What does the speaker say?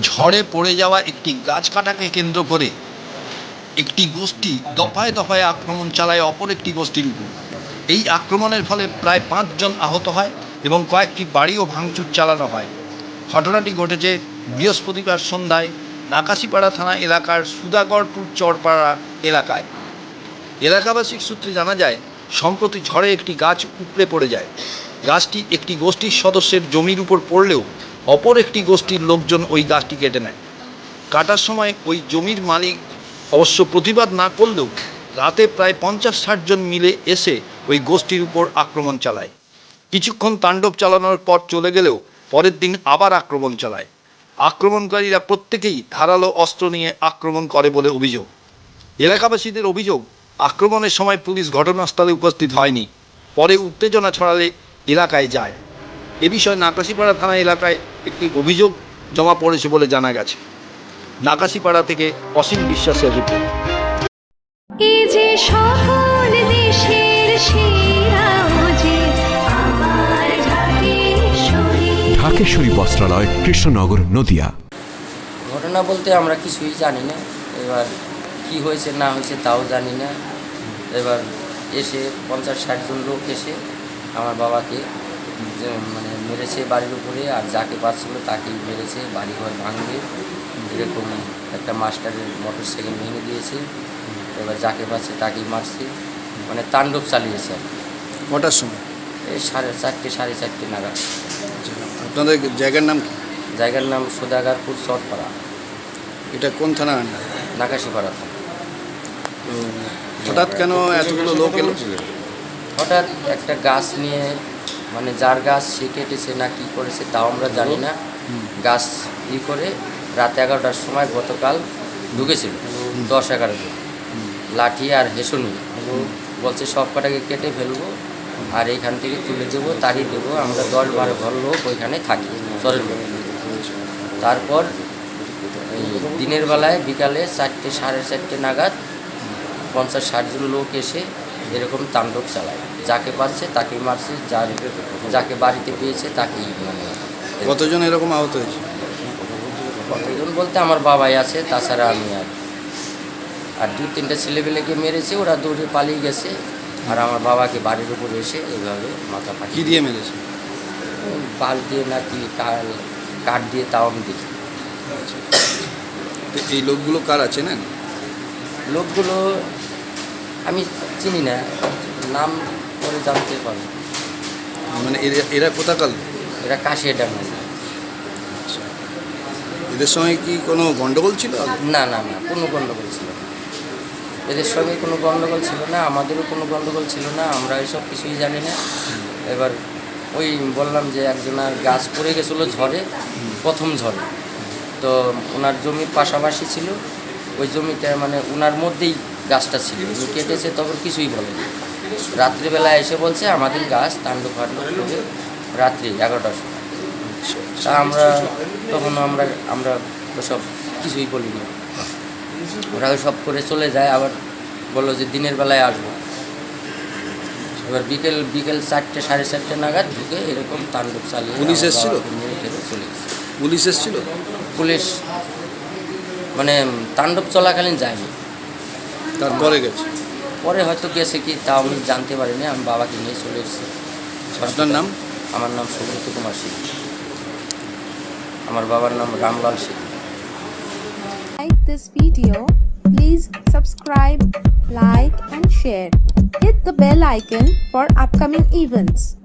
ঝড়ে পড়ে যাওয়া একটি গাছ কাটাকে কেন্দ্র করে একটি গোষ্ঠী দফায় দফায় আক্রমণ চালায় অপর একটি গোষ্ঠীর উপর। এই আক্রমণের ফলে প্রায় পাঁচজন আহত হয় এবং কয়েকটি বাড়িও ভাঙচুর চালানো হয়। ঘটনাটি ঘটেছে বৃহস্পতিবার সন্ধ্যায় নাকাশিপাড়া থানা এলাকার সুদাগড়পুর চরপাড়া এলাকায়। এলাকাবাসীর সূত্রে জানা যায়, সম্প্রতি ঝড়ে একটি গাছ উপড়ে পড়ে যায়। গাছটি একটি গোষ্ঠীর সদস্যের জমির উপর পড়লেও অপর একটি গোষ্ঠীর লোকজন ওই গাছটি কেটে নেয়। কাটার সময় ওই জমির মালিক অবশ্য প্রতিবাদ না করলেও রাতে প্রায় পঞ্চাশ ষাট জন মিলে এসে ওই গোষ্ঠীর উপর আক্রমণ চালায়। কিছুক্ষণ তাণ্ডব চালানোর পর চলে গেলেও পরের দিন আবার আক্রমণ চালায়। আক্রমণকারীরা প্রত্যেকেই ধারালো অস্ত্র নিয়ে আক্রমণ করে বলে অভিযোগ। এলাকাবাসীদের অভিযোগ, আক্রমণের সময় পুলিশ ঘটনাস্থলে উপস্থিত হয়নি, পরে উত্তেজনা ছড়ালে এলাকায় যায়। এ বিষয়ে নাকাশিপাড়া থানা এলাকায় একটি অভিযোগ জমা পড়েছে বলে জানা গেছে। নাকাশিপাড়া থেকে অসীম বিশ্বাসের রিপোর্ট। এ যে সকল দেশের সেরা ও যে আমার ঢাকেশ্বরী। ঢাকেশ্বরী বস্ত্রালয় কৃষ্ণনগর নদিয়া। ঘটনা বলতে আমরা কিছুই জানি না। এবার কি হয়েছে না হয়েছে তাও জানি না। এবার এসে পঞ্চাশ ষাট জন লোক এসে আমার বাবাকে যে মানে মেরেছে বাড়ির উপরে আর যাকে পাচ্ছিল তাকেই মেরেছে বাড়ি ঘর ভাঙবে। এরকম একটা মাস্টারের মোটর সাইকেল ভেঙে দিয়েছে। এবার যাকে পাচ্ছে তাকেই মারছে। মানে তাণ্ডব চালিয়েছে। কটার সময়? এই সাড়ে চারটে সাড়ে চারটে নাগাদ। আচ্ছা, আপনাদের জায়গার নাম কি? জায়গার নাম সোদাগারপুর চটপাড়া এটা কোন থানা? নাকাশিপাড়া থানা। হঠাৎ কেন এতগুলো লোক এলো? হঠাৎ একটা গাছ নিয়ে মানে যার গাছ সে কেটেছে না কি করেছে তাও আমরা জানি না। গাছ ই করে রাত এগারোটার সময় গতকাল ঢুকেছিল দশ এগারো জন। লাঠি আর হেসুনি বলছে সব কটাকে কেটে ফেলব আর এইখান থেকে তুলে দেবো তাড়িয়ে দেবো। আমরা দশ বারো ঘর লোক ওইখানে থাকি চরের তারপর দিনের বেলায় বিকালে চারটে সাড়ে চারটে নাগাদ পঞ্চাশ ষাট জন লোক এসে এরকম তাণ্ডব চালায়। যাকে পাচ্ছে তাকেই মারছে যার যাকে বাড়িতে পেয়েছে তাকেই মানে কতজন এরকম আহত হয়েছে? কতজন বলতে আমার বাবাই আছে তাছাড়া আমি আর আর দু তিনটা ছেলেপেলেকে মেরেছে ওরা দৌড়ে পালিয়ে গেছে আর আমার বাবাকে বাড়ির উপর এসে এইভাবে মাথা ফাটি দিয়ে মেরেছে? পাল দিয়ে নাকি কাল কাঠ দিয়ে তাও আমি দেখি। তো এই লোকগুলো কার আছে না? লোকগুলো আমি চিনি না নাম করে জানতে পারবে। মানে এরা- লোক? এরা কাশিয়ে ডাঙ্গা এদের সঙ্গে কি কোনো গন্ডগোল ছিল? না না না কোনো গণ্ডগোল ছিল না। এদের সঙ্গে কোনো গণ্ডগোল ছিল না আমাদেরও কোনো গণ্ডগোল ছিল না আমরা এসব কিছুই জানি না। এবার ওই বললাম যে একজনের গাছ পড়ে গেছিল ঝড়ে প্রথম ঝড়ে। তো ওনার জমির পাশাপাশি ছিল ওই জমিটা মানে ওনার মধ্যেই গাছটা ছিল। কেটেছে তখন কিছুই বলেনি। রাত্রিবেলা এসে বলছে আমাদের গাছ তাণ্ডব ফাণ্ডব করে রাত্রি এগারোটার সময়। তা আমরা তখন আমরা আমরা সব কিছুই বলিনি। ওরা সব করে চলে যায় আবার বলল যে দিনের বেলায় আসব। এবার বিকেল বিকেল চারটে সাড়ে চারটে নাগাদ ঢুকে এরকম তাণ্ডব চালিয়ে পুলিশ এসেছিল? চলে গেছে। পুলিশ এসেছিল? পুলিশ মানে তাণ্ডব চলাকালীন যায়নি। তারপরে গেছে? পরে হয়তো গেছে কি তাও আমি জানতে পারিনি আমি বাবাকে নিয়ে চলে এসেছি আপনার নাম আমার নাম সুব্রত কুমার সিং আমার বাবার নাম Ramlal Singh like this video please subscribe, like and share. Hit the bell icon for upcoming events.